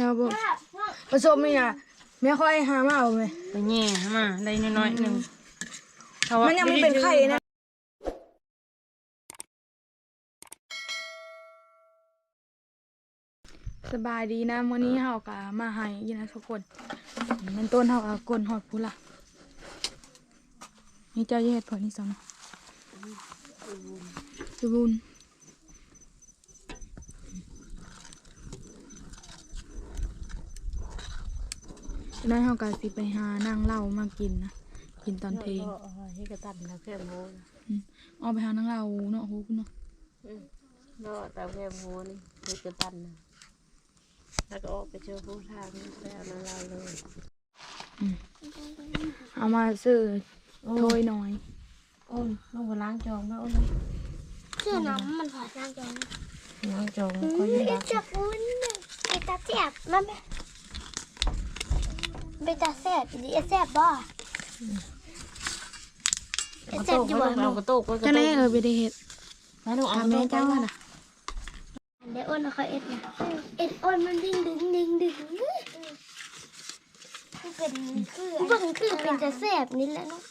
ครับผมผสมนี่อะไม่ค่อยหามาเอาไหมไปแง่มาได้น้อยๆหนึ่งมันยังไม่เป็นไข่นะสบายดีนะวันนี้เฮากะมาให้ยินนะทุกคนมันต้นเฮากะกลนหอดพุล่ะนี่เจ้าเฮ็ดผลนี่สองสบุญ ฉะนั้เฮากะสิไปหานั่งเหล้ามากินนะกินตอนเพลงให้กระตันนะแค่โมนะออไปหานั่งเหล้าเนาะโหคุณเนาะเนาะแต่แค่โมนี่ให้กระตันนะแล้วก็ออกไปเจอผู้ทางแล้วนั่นเราเลยเอามาซื้อถ้วยน้อยโอ้ยลงมาล้างจองมาโอ้ยชื่อน้ำมันผอดนางจองล้างจองก็ยังไอ้รักจับอุ้นไอ้ตาแสบมันไหม ไปตาแสบดีไอ้แสบบ่ไอ้แสบอยู่บ่เอากระตุกกระก็ตุแน่กเออไปได้เฮ็ดแล้วหนูเอาทำแม่เจ้าน่ะน่ะเดี๋ยวอ้นเขาเอ็ดนะเอ็ดอ้นมันดึงดึงดึงดึงคือเป็นคือบังคือเป็นตาแสบนี่แหละเนาะ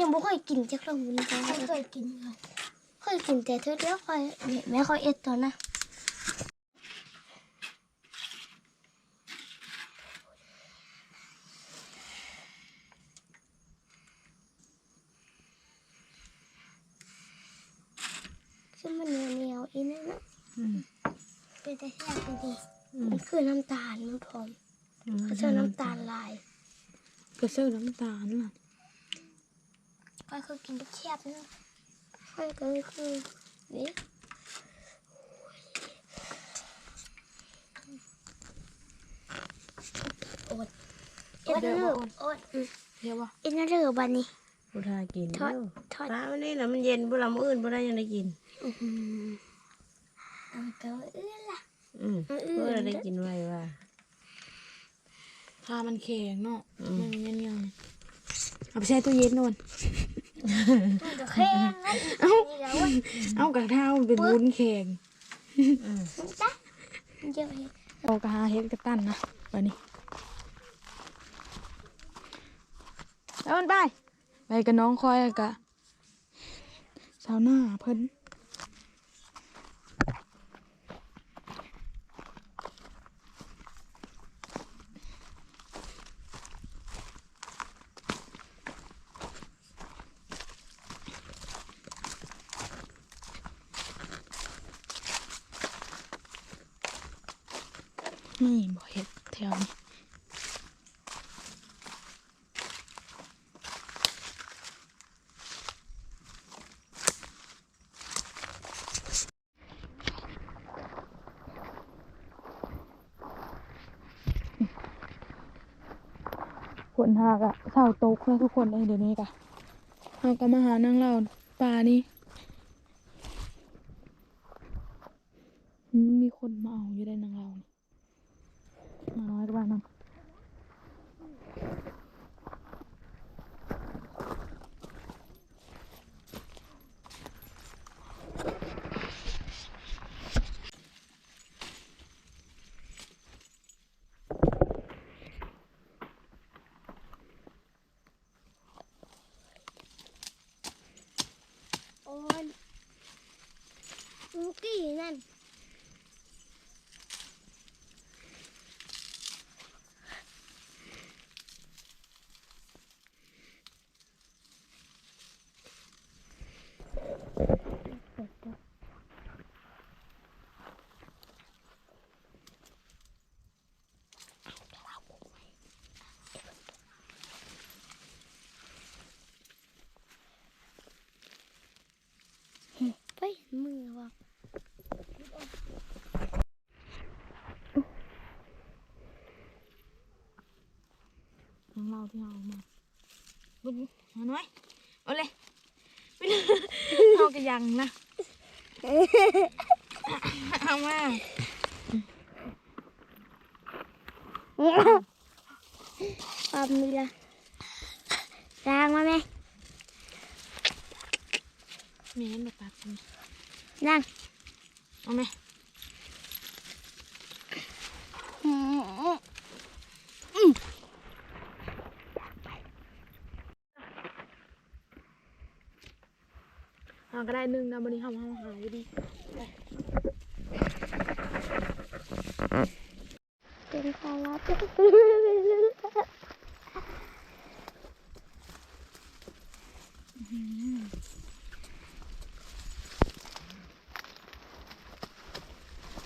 ยังไม่ค่อยกินจักรมุนจังเคยกินเลยเคยกินแต่เธอเดียวค่อยแม่ค่อยเอ็ดตอนนะ ซึ่งมันเหนียวเหนียวๆอีนั่นนะเป็นแต่แค่ไปดีมันคือน้ำตาลมันพร้อมเขาเจอน้ำตาลลายก็ซื้อน้ำตาลน่ะก็คือกินแคบนะค่อยก็คือนี่โอ๊ตเอ็นเดอร์โอ๊ตเรียกว่าเอ็นเดอร์บันนี้ผู้ทางกินทอดทอดป้าวันนี้นะมันเย็นบุหรี่อื่นบุหรี่ยังได้กิน อือหือเอาก็เอื้อล่ะอืมอืมเพื่อได้กินไว้ว่าถ้ามันแข็งเนาะอืมมันยังยังเอาไปแช่ตู้เย็นนอนมันก็แค่นั้นนี่แล้วเว้ยเอากระเท้าเป็นวุ้นแข็งจ้ะเยอะเลยเอากระหาเฮ็ดกระตั้นนะวันนี้แล้วมันไป ไปกับน้องคอยแล้วกะสาวหน้าเพิ่นนี่บ่ เฮ็ดแถวนี้ฝนหากอะเสาตกแล้วทุกคนเลยเดี๋ยวนี้กะเราก็มาหานั่งเล่าปลานี่อืมมีคนมาเอาอยู่ได้นางเรานี่ มาน้อยกว่านั่ง โอ้ยลูกกี้นั่น ไป มือว่ะนั่งเล่าที่เอามาบุญหาน้อยเอาเลยไปเลยเอากระยังนะเอามาความมีละล้างมาไหมเมียนมาตัดมั นั่งเอาไหมหาก็ได้หนึ่งนะวันนี้ทำหาหายดีเป็นภาระบอกกันแล้วได้เป็นเล่นไหนเลยตัดสิอืมอันนี้โยนหน่อยครับหนาก็ไม่เยอะมึงน้องเราเฮาอุ๊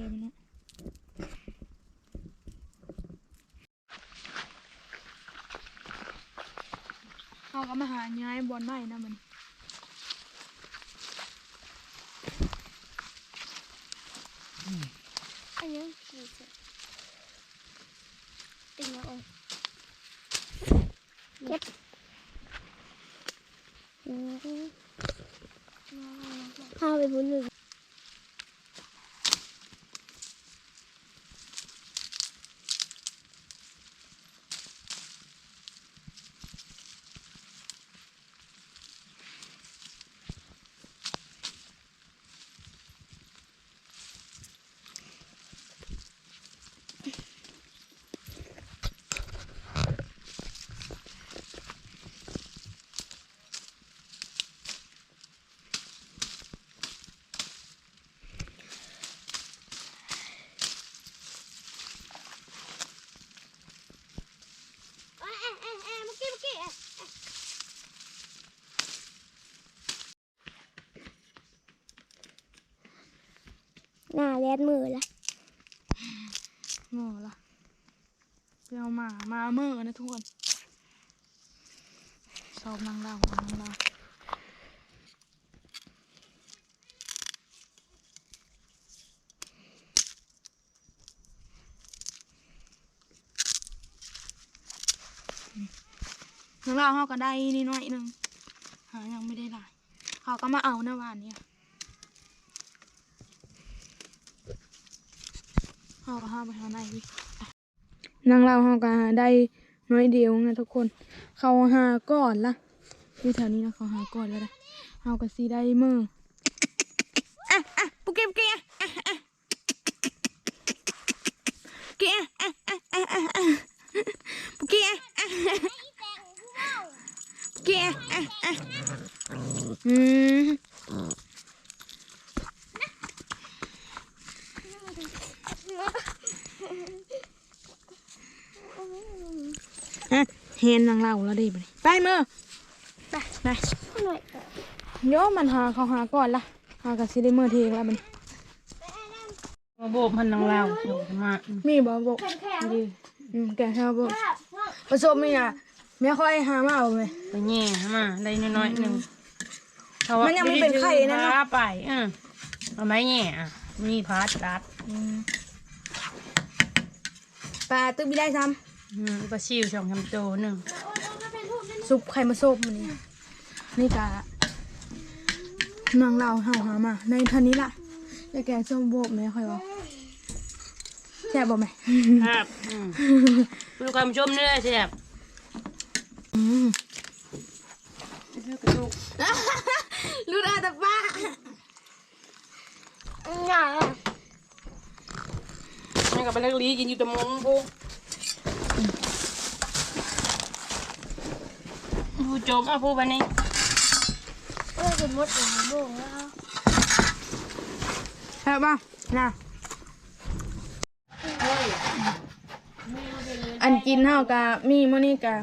ตัดตัวแกมันเนาะเขาก็มาหาย้ายบอลไม้นะมันอันนี้คือจะเป็นยังไงเก็บข้าวไปบนหนึ่ง หน้าแล ดมือละโง่ละไปเอามา มาเมื่อนะทุกคนชอบนางเรานางเรานางเราเขาก็ได้นิดหน่อยหนึงหายังไม่ได้หลายเขาก็มาเอาหน้าวานเนี่ยเขาก็ห้าไปหาไหนนางเราเขาก็ได้น้อยเดียวนะทุกคน เขาหาก่อนละอยู่แถวนี้นะเขาหาก่อนแล้วได้เขาก็ซีได้เมื่ออะอะปุกเก็บเกียอะอะเกี้ยอะอะอะอะอะปุกเกี้ยอะปุกเกี้ยอะอะอืมอะเห็ นนางเราแล้วดิไปไปมือไปไปหน่อยโยมมันหาเขาหาก่อนละหากับซิได้มือเทงแล้วมันมาโบกพันนังเราโดดมามีบ่บอกดีอืมแกชอบบอกผสมมีอะไม่ค่อยหามาเอาไหมไปแง่มาได้น้อยๆหนึ่งมันยังไม่เป็นไข่นะเนอะพาไปเออเอาไม้แง่อะมีพาร์ตรัดอืมปลาตึกไม่ได้ซ้ อืมปลาชิวสองคำโตหนึ่งำซุปไข่มาส้มมันนี่นี่กะนางเราเฮาหามา ในเท่านี้ล่ะแล้วแกส้มโบกไหมค่อยบอกแซ่บบ่ไหมครับอืมดูคำชมนี่เลยเสียบอืมกระดูกรู้ได้แต่ป้าหน่อยนี่กับเป็นเล็กลีกินอยู่แตะมุมพวก ผู้จมอะผู้บันนี้เออสมมติหลายโมงแล้วแซ่บป่ะน่ะอันกินเฮากะมีมื้อนี้กะ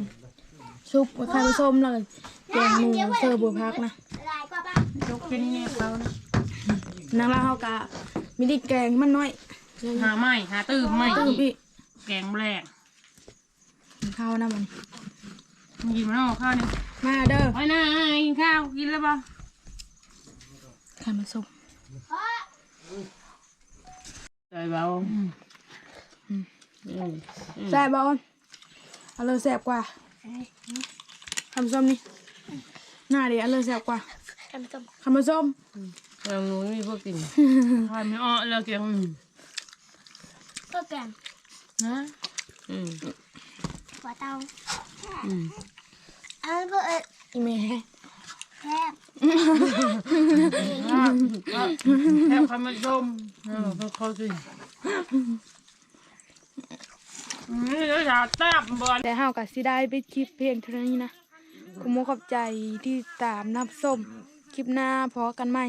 ซุปไข่มาส้มแล้วก็แกงหมูเสิร์ฟบัวพักนะหลายกว่าบ้างยกเป็นแง่เขานะนางลาเฮากะมีไดีแกงมันน้อยหาไม้หาตื้มไม้ตื้มพี่แกงแรกกินข้าวนะมัน มึงกินมันออกข้าวเนี่ยมาเด้อไปนะกินข้าวกินแล้วปะไข่มาส้มใจเบาอืมแซ่บบ่อ้นเอาเลยแซ่บกว่าคำส้มนี่หน้าดิเอาเลยแซ่บกว่าทำส้มคำส้มทางนู้นมีพวกกินทานไม่อ้อแล้วเกียงก็แกงนะอืมหัวเตา อืมอันนั้นก็เอ็ดอีเมย์แซ่บแค่คำมันส้มเออพวกเขาสินี่แล้วอยากแต้มบอลแต่เฮาก็สิได้ไปคลิปเพลงเท่านี้นะขอมขอบใจที่ตามนับส้ม คลิปหน้าพอกันใหม่